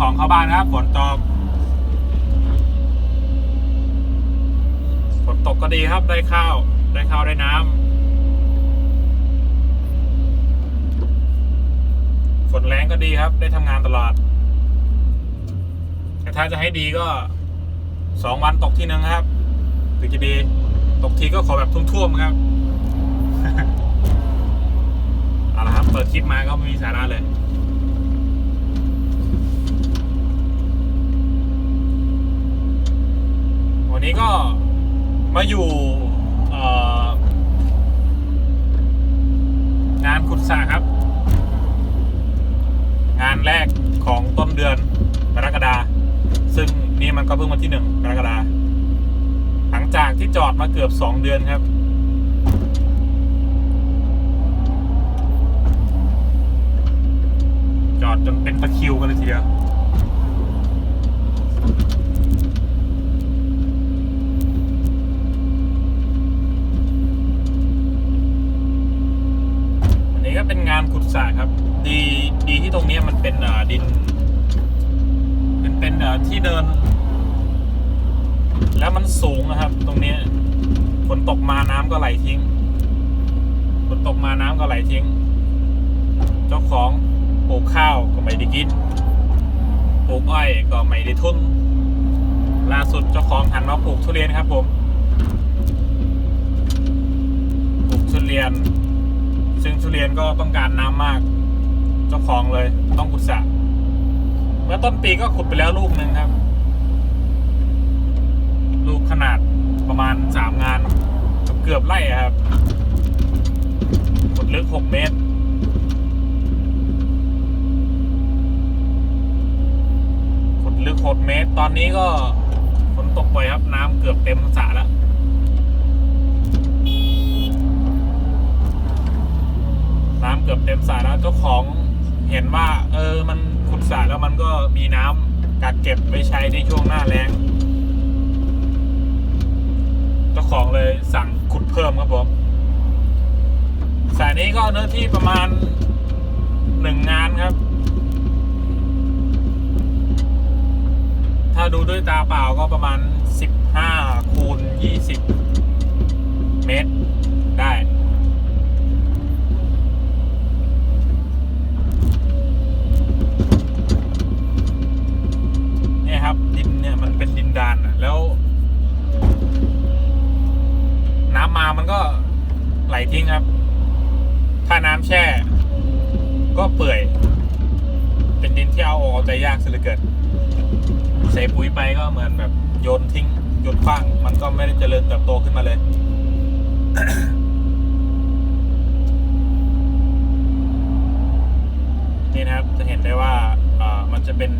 กลางคืนย้ของเข้าบ้านครับฝนตกฝนตกก็ดีครับได้ข้าว ได้ข้าวได้น้ำฝนแรงก็ดีครับ ได้ทำงานตลอดแต่ถ้าจะให้ดีก็สองวันตกทีนึงครับถึงจะดีตกทีก็ขอแบบท่วมๆครับเอาละครับ เปิดคลิปมาก็ไม่มีสาระเลย วันนี้ก็มาอยู่งานขุดสระครับ งานแรกของต้นเดือนกรกฎาซึ่งนี่มันก็เพิ่งวันที่หนึ่งกรกฎาหลังจากที่จอดมาเกือบสองเดือนครับ จอดจนเป็นตะคิวกันเลยทีเดียว วันนี้ก็เป็นงานขุดสระครับ ดีดีที่ตรงเนี้ยมันเป็นอ่าดิน มันเป็นอ่าที่เดิน แล้วมันสูงนะครับ ตรงเนี้ยฝน ตกมาน้ำก็ไหลทิ้งฝนตกมาน้ำก็ไหลทิ้ง เจ้าของปลูกข้าวก็ไม่ได้กินปลูกอ้อยก็ไม่ได้ทุนล่าสุดเจ้าของหันมาปลูกทุเรียนครับผมปลูกทุเรียน ซึ่งทุเรียนก็ต้องการน้ำมาก เจ้าของเลยต้องขุดสระเมื่อต้นปีก็ขุดไปแล้วลูกหนึ่งครับ ลูกขนาดประมาณสามงาน เกือบไร่อะครับขุดลึกหกเมตร ขุดลึกหกเมตร ตอนนี้ก็ฝนตกบ่อยครับ น้ำเกือบเต็มสระแล้วน้ำเกือบเต็มสระแล้วเจ้าของเห็นว่า เออ มันขุดสระแล้วมันก็มีน้ำกักเก็บไปใช้ในช่วงหน้าแล้ง เจ้าของเลยสั่งขุดเพิ่มครับผมสายนี้ก็เนื้อที่ประมาณหนึ่งงานครับ ถ้าดูด้วยตาเปล่าก็ประมาณ15คูณ20เมตรได้ เนี่ยครับ ดินเนี่ยมันเป็นดินดานอะแล้ว น้ำมามันก็ไหลทิ้งครับ ถ้าน้ำแช่ ก็เปื่อย เป็นดินที่เอาออกเอาใจยาก เกินใส่ปุ๋ยไปก็เหมือนแบบโยนทิ้งโยนขว้าง มันก็ไม่ได้เจริญเติบโตขึ้นมาเลย นี่นะครับจะเห็นได้ว่าอ่ามันจะเป็น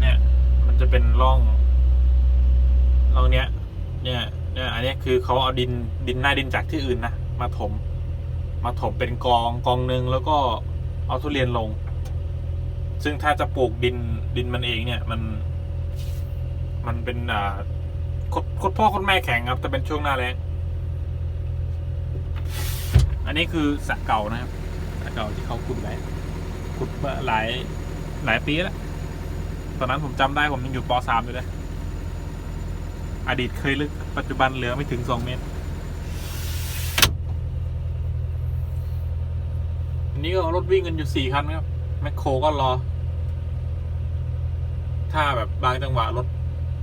เนี่ย มันจะเป็นร่องร่องเนี้ย เนี่ยเนี่ยอันนี้คือเขาเอาดินดินหน้าดินจากที่อื่นนะมาถม มาถมเป็นกองกองหนึ่งแล้วก็เอาทุเรียนลง ซึ่งถ้าจะปลูกดินดินมันเองเนี่ยมัน มันเป็นอ่าคดคดพ่อคดแม่แข็งครับ แต่เป็นช่วงหน้าแล้งอันนี้คือสระเก่านะครับสระเก่าที่เขาขุดไว้ขุดมาหลายหลายปีแล้วตอนนั้นผมจำได้ผมยังอยู่ป .3 อยู่เลย อดีตเคยลึก ปัจจุบันเหลือไม่ถึงสองเมตรอันนี้ก็รถวิ่งกันอยู่สี่คันครับ แมคโครก็รอ ถ้าแบบบางจังหวะรถ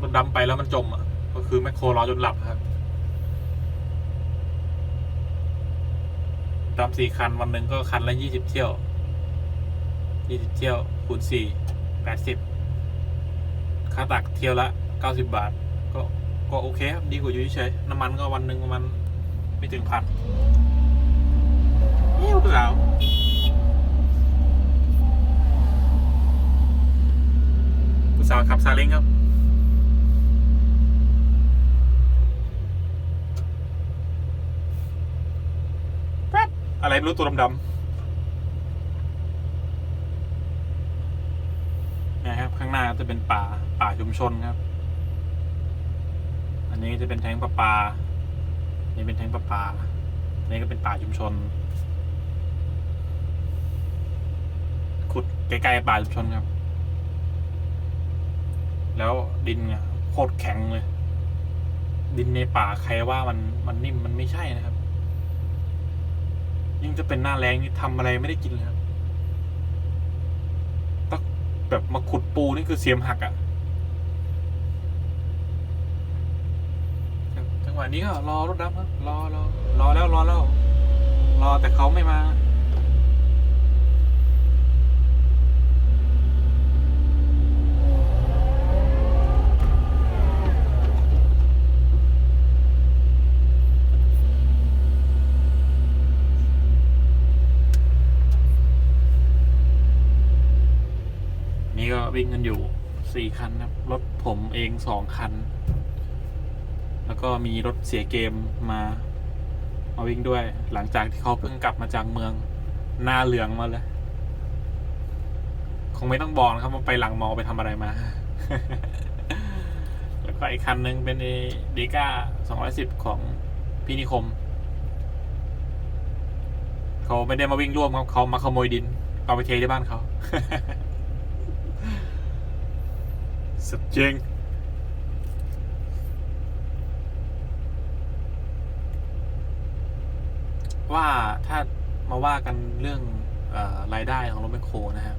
รถดำไปแล้วมันจมอะ ก็คือแมคโครรอจนหลับครับดำสี่คันวันหนึ่งก็คันละยี่สิบเที่ยวยี่สิบเที่ยวคูณสี่แปดสิบค่าตักเที่ยวละเก้าสิบบาท ก็ก็โอเคครับดีกว่าอยู่เฉยน้ำมันก็วันหนึ่งประมาณไม่ถึงพันเอ้ยผู้สาวผู้สาว ขับซาเล้งครับแป๊บอะไรไม่รู้ตัวดำๆนะครับ ข้างหน้าจะเป็นป่าป่าชุมชนครับ อันนี้จะเป็นแทงประปา นี่เป็นแทงประปานี่ก็เป็นป่าชุมชน ขุดใกล้ๆป่าชุมชนครับ แล้วดินเนี่ยโคตรแข็งเลย ดินในป่าใครว่ามันมันนิ่มมันไม่ใช่นะครับ ยิ่งจะเป็นหน้าแรงนี่ทำอะไรไม่ได้กินเลยครับต้องแบบมาขุดปูนี่คือเสียมหักอะ่ะจังหวะนี้ก็รอรถดำครับรอรอรอแล้วรอแล้วรอแต่เขาไม่มา นี่ก็ วิ่งกันอยู่สี่คันครับรถผมเองสองคัน แล้วก็มีรถเสียเกมมามาวิ่งด้วย หลังจากที่เขาเพิ่งกลับมาจากเมืองหน้าเหลืองมาเลย คงไม่ต้องบอกนะครับว่าไปหลังมอไปทำอะไรมา แล้วก็อีกคันหนึ่งเป็นเดก้าสองร้อยสิบของพี่นิคม เขาไม่ได้มาวิ่งร่วมครับเขามาขโมยดินเอาไปเทที่บ้านเขา สุดจริงว่าถ้ามาว่ากันเรื่องออรายได้ของรถแมคโครนะครับ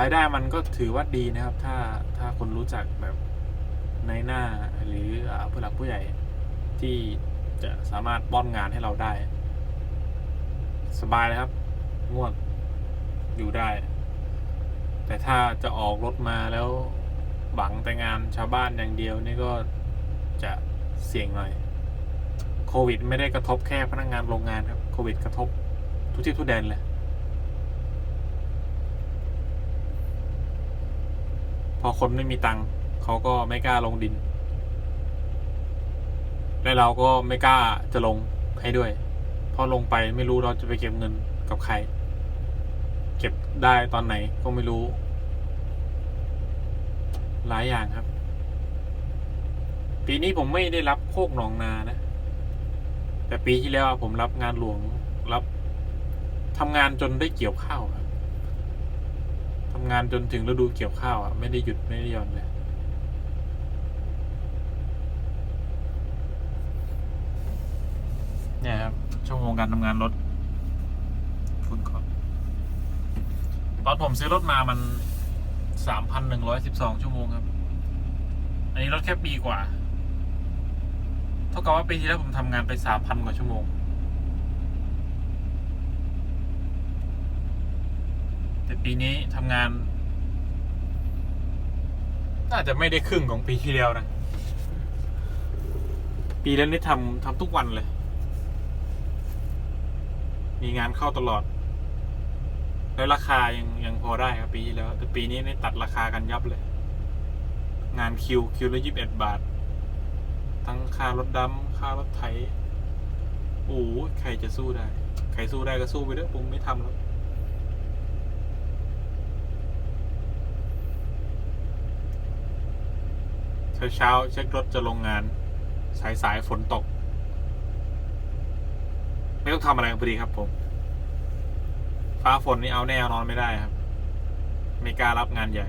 รายได้มันก็ถือว่าดีนะครับ ถ้าถ้าคนรู้จักแบบในหน้าหรือผู้หลักผู้ใหญ่ที่จะสามารถป้อนงานให้เราได้ สบายเลยครับ งวงอยู่ได้ แต่ถ้าจะออกรถมาแล้ว หวังแต่งานชาวบ้านอย่างเดียวนี่ก็จะเสี่ยงหน่อย โควิด ไม่ได้กระทบแค่พนักงงานโรงงานครับ โควิด กระทบทุกที่ทุกแดนเลย พอคนไม่มีตังค์เขาก็ไม่กล้าลงดิน และเราก็ไม่กล้าจะลงให้ด้วย เพราะลงไปไม่รู้เราจะไปเก็บเงินกับใคร เก็บได้ตอนไหนก็ไม่รู้ หลายอย่างครับ ปีนี้ผมไม่ได้รับโคกหนองนานะ แต่ปีที่แล้วผมรับงานหลวงรับทำงานจนได้เกี่ยวข้าวครับทำงานจนถึงฤดูเกี่ยวข้าวอะไม่ได้หยุดไม่ได้ย่อนเลยเนี่ยครับชั่วโมงการทำงานรถฟุตคอร์ตอนผมซื้อรถมามัน สามพันหนึ่งร้อยสิบสองชั่วโมงครับ อันนี้รถแค่ปีกว่า เท่ากับว่าปีที่แล้วผมทำงานไปสามพันกว่าชั่วโมง แต่ปีนี้ทำงาน น่าจะไม่ได้ครึ่งของปีที่แล้วนะ ปีแล้วนี่ทำทำทุกวันเลย มีงานเข้าตลอด แล้วราคายังยังพอได้ครับปีที่แล้ว แต่ปีนี้นี่ตัดราคากันยับเลย งานคิวคิวละยี่สิบเอ็ดบาท ทั้งค่ารถดำค่ารถไถโอ้ใครจะสู้ได้ ใครสู้ได้ก็สู้ไปเถอะผมไม่ทำแล้วเช้าเช้าเช็ครถจะลงงาน สายสายฝนตก ไม่ต้องทำอะไรพอดีครับผม ฟ้าฝนนี่เอาแน่นอนไม่ได้ครับไม่กล้ารับงานใหญ่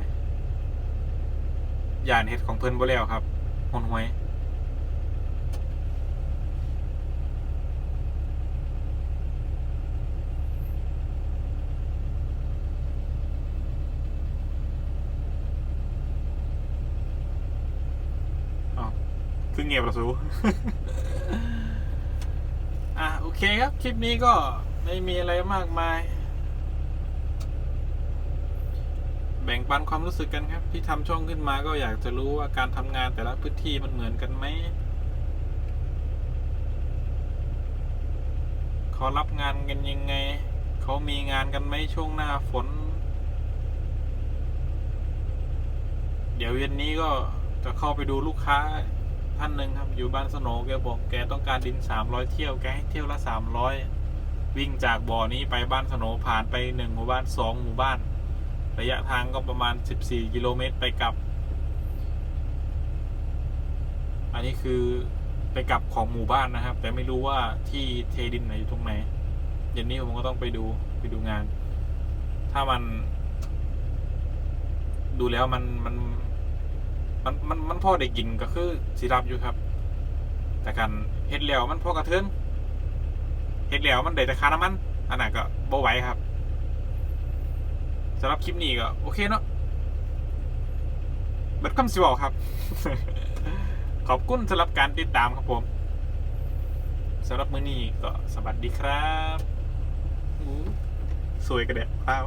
ยานเฮ็ดของเพื่อนบ่แล้วครับหนหวยอ้าวคือเงียบเหระสูอะ โอเคครับ คลิปนี้ก็ไม่มีอะไรมากมาย แบ่งปันความรู้สึกกันครับ ที่ทำช่องขึ้นมาก็อยากจะรู้ว่าการทำงานแต่ละพื้นที่มันเหมือนกันไหมเขารับงานกันยังไง เขามีงานกันไหมช่วงหน้าฝน เดี๋ยวเย็นนี้ก็จะเข้าไปดูลูกค้าท่านหนึ่งครับ อยู่บ้านสโหนแกบอกแกต้องการดินสามร้อยเที่ยวแกให้เที่ยวละสามร้อยวิ่งจากบ่อนี้ไปบ้านสโหนผ่านไปหนึ่งหมู่บ้านสองหมู่บ้าน ระยะทางก็ประมาณสิบสี่กิโลเมตรไปกลับ อันนี้คือไปกลับของหมู่บ้านนะครับ แต่ไม่รู้ว่าที่เทดินไหนอยู่ตรงไหนเย็นนี้ผมก็ต้องไปดูไปดูงาน ถ้ามัน ดูแล้วมันมันมันมันมันพอได้กินก็คือสิรับอยู่ครับ แต่กันเฮ็ดแล้วมันพ่อกระเทือนเฮ็ดแล้วมันได้แต่คาน้ำมัน อันนั้นก็บ่ไหวครับ สำหรับคลิปนี้ก็โอเคเนาะเบิดคำสิบอกครับ ขอบคุณสำหรับการติดตามครับผมสำหรับมื้อนี้ก็สวัสดีครับอู้สวยกระเด็ดเปล่า